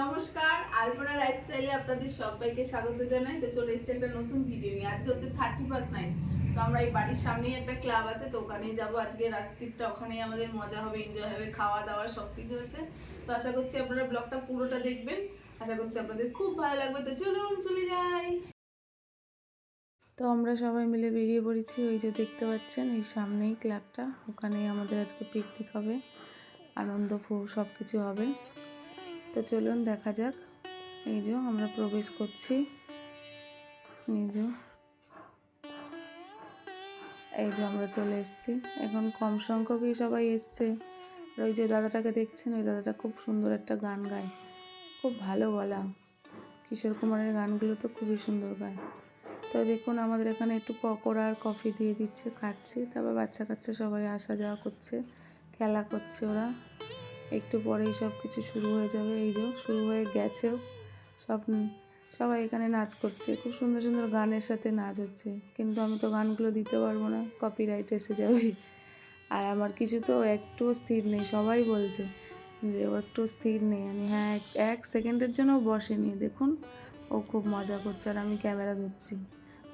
নমস্কার, আলপনা লাইফস্টাইলে আপনাদের সবাইকে স্বাগত জানাই। তো চলে এসেছে একটা নতুন ভিডিও নিয়ে। আজকে হচ্ছে থার্টি ফার্স্ট নাইট তো আমরা এই বাড়ির সামনেই একটা ক্লাব আছে, তো ওখানেই যাব। আজকে রাস্তিকটা ওখানেই আমাদের মজা হবে এনজয় হবে, খাওয়া দাওয়া সব কিছু আছে। তো আশা করছি আপনারা ব্লগটা পুরোটা দেখবেন। আশা করছি আপনাদের খুব ভালো লাগবে। তো চলুন, চলে যাই। তো আমরা সবাই মিলে বেরিয়ে পড়েছি ওই যে দেখতে পাচ্ছেন, এই সামনেই ক্লাবটা। ওখানেই আমাদের আজকে পিকনিক হবে, আনন্দ সব কিছু হবে। তো চলুন দেখা যাক। এই যে আমরা প্রবেশ করছি। এই যে। এই যে আমরা চলে এসেছি। এখন কম সংখ্যকই সবাই এসছে। ওই যে দাদাটাকে দেখছেন, ওই দাদাটা খুব সুন্দর একটা গান গায়। খুব ভালো গলা। কিশোর কুমারের গানগুলো তো খুবই সুন্দর গায়। তো দেখুন, আমাদের এখানে একটু পকোড়া আর কফি দিয়ে দিচ্ছে, খাচ্ছি। তারপর বাচ্চা কাচ্চা সবাই আসা যাওয়া করছে, খেলা করছে ওরা। একটু পরেই সব কিছু শুরু হয়ে যাবে। এই যে শুরু হয়ে গেছেও সব, সবাই এখানে নাচ করছে। খুব সুন্দর সুন্দর গানের সাথে নাচ হচ্ছে। কিন্তু আমি তো গানগুলো দিতে পারব না। কপিরাইট এসে যাবে। আর আমার কিছু তো একটুও স্থির নেই। সবাই বলছে যে ও একটু স্থির নেই। আমি হ্যাঁ এক- এক সেকেন্ডের জন্য বসেনি। দেখুন, ও খুব মজা করছে। আর আমি ক্যামেরা ধরছি।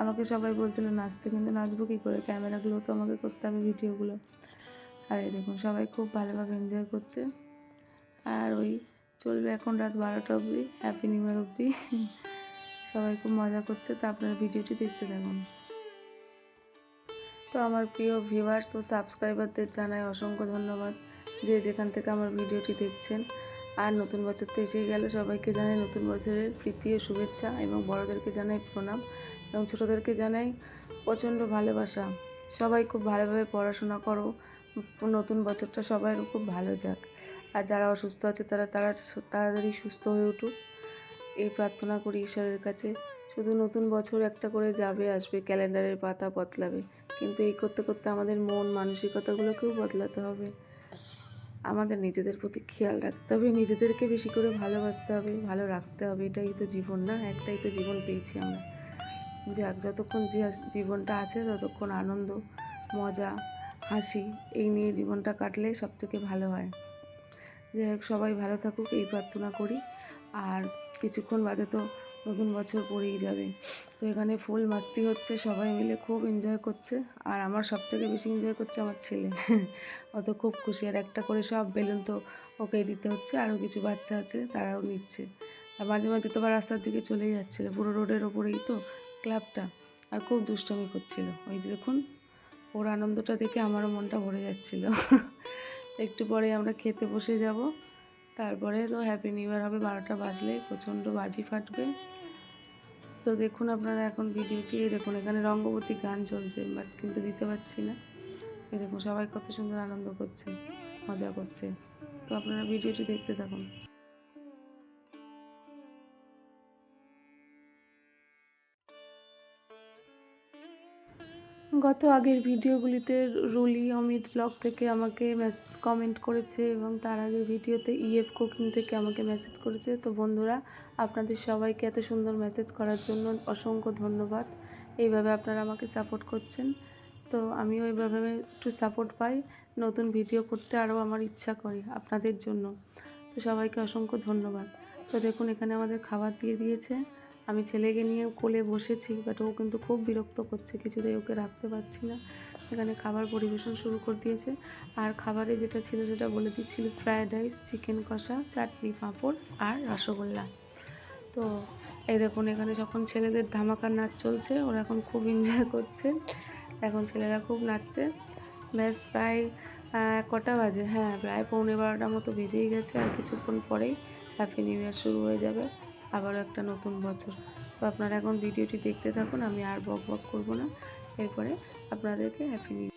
আমাকে সবাই বলছিল, নাচতে কিন্তু নাচবো কী করে? ক্যামেরাগুলো তো আমাকে করতে হবে, ভিডিওগুলো। আর এই দেখুন, সবাই খুব ভালোভাবে এনজয় করছে। আর ওই চলবে এখন রাত বারোটা অবধি হ্যাপি নিউ ইয়ার অবধি। সবাই খুব মজা করছে, তো আপনারা ভিডিওটি দেখতে থাকুন। তো আমার প্রিয় ভিউয়ার্স ও সাবস্ক্রাইবারদের জানাই অসংখ্য ধন্যবাদ যে যেখান থেকে আমার ভিডিওটি দেখছেন। আর নতুন বছর তো এসেই গেল। সবাইকে জানাই নতুন বছরের প্রীতি ও শুভেচ্ছা এবং বড়োদেরকে জানাই প্রণাম এবং ছোটোদেরকে জানাই প্রচণ্ড ভালোবাসা। সবাই খুব ভালোভাবে পড়াশোনা করো। নতুন বছরটা সবাই খুব ভালো যাক। আর যারা অসুস্থ আছে তারা তারা তাড়াতাড়ি সুস্থ হয়ে উঠুক। এই প্রার্থনা করি ঈশ্বরের কাছে। শুধু নতুন বছর একটা করে যাবে, আসবে, ক্যালেন্ডারের পাতা বদলাবে। কিন্তু এই করতে করতে আমাদের মন, মানসিকতাগুলোকেও বদলাতে হবে। আমাদের নিজেদের প্রতি খেয়াল রাখতে হবে, নিজেদেরকে বেশি করে ভালোবাসতে হবে, ভালো রাখতে হবে। এটাই তো জীবন না? একটাই তো জীবন পেয়েছি আমরা। যাক, যতক্ষণ যে জীবনটা আছে, ততক্ষণ আনন্দ, মজা, হাসি, এই নিয়ে জীবনটা কাটলে সব থেকে ভালো হয়। যাই হোক, সবাই ভালো থাকুক, এই প্রার্থনা করি। আর কিছুক্ষণ বাদে তো নতুন বছর পড়েই যাবে। তো এখানে ফুল মাস্তি হচ্ছে, সবাই মিলে খুব এনজয় করছে। আর আমার সব থেকে বেশি এনজয় করছে আমার ছেলে। ও তো খুব খুশি। আর একটা করে সব বেলুন তো ওকে দিতে হচ্ছে। আরও কিছু বাচ্চা আছে, তারাও নিচ্ছে। আর মাঝে মাঝে তো রাস্তার দিকে চলেই যাচ্ছিল। পুরো রোডের ওপরেই তো ক্লাবটা। আর খুব দুষ্টমি করছিল। ওই যে দেখুন, ওর আনন্দটা দেখে আমারও মনটা ভরে যাচ্ছিল। একটু পরে আমরা খেতে বসে যাব। তারপরে তো হ্যাপি নিউ ইয়ার হবে। বারোটা বাজলে প্রচণ্ড বাজি ফাটবে। তো দেখুন আপনারা এখন ভিডিওটি, এই দেখুন এখানে রঙ্গবতী গান চলছে, বাট কিন্তু দিতে পারছি না। এই দেখুন সবাই কত সুন্দর আনন্দ করছে, মজা করছে। তো আপনারা ভিডিওটি দেখতে থাকুন। গত আগের ভিডিওগুলিতে রুলি, অমিত ব্লগ থেকে আমাকে মেসেজ কমেন্ট করেছে এবং তার আগের ভিডিওতে ইএফ কুকিং থেকে আমাকে মেসেজ করেছে। তো বন্ধুরা, আপনাদের সবাইকে এত সুন্দর মেসেজ করার জন্য অসংখ্য ধন্যবাদ। এইভাবে আপনারা আমাকে সাপোর্ট করছেন। তো আমিও এইভাবে একটু সাপোর্ট পাই। নতুন ভিডিও করতে আরও আমার ইচ্ছা করে আপনাদের জন্য। তো সবাইকে অসংখ্য ধন্যবাদ। তো দেখুন, এখানে আমাদের খাবার দিয়ে দিয়েছে। আমি ছেলেকে নিয়ে কোলে বসেছি বাট ও কিন্তু খুব বিরক্ত করছে, কিছুতেই ওকে রাখতে পারছি না। এখানে খাবার পরিবেশন শুরু করে দিয়েছে। আর খাবারে যেটা ছিল সেটা বলে দিচ্ছিল ফ্রায়েড রাইস চিকেন কষা, চাটনি পাঁপড় আর রসগোল্লা। তো এই দেখুন, এখানে যখন ছেলেদের ধামাকার নাচ চলছে, ওরা এখন খুব এনজয় করছে। এখন ছেলেরা খুব নাচছে। ব্যাস প্রায় কটা বাজে? হ্যাঁ প্রায় পৌনে বারোটার মতো বেজেই গেছে। আর কিছুক্ষণ পরেই হ্যাপি নিউ ইয়ার শুরু হয়ে যাবে। আবারও একটা নতুন বছর। তো আপনারা এখন ভিডিওটি দেখতে থাকুন, আমি আর বক বক করব না। এরপরে আপনাদেরকে হ্যাপি নিউ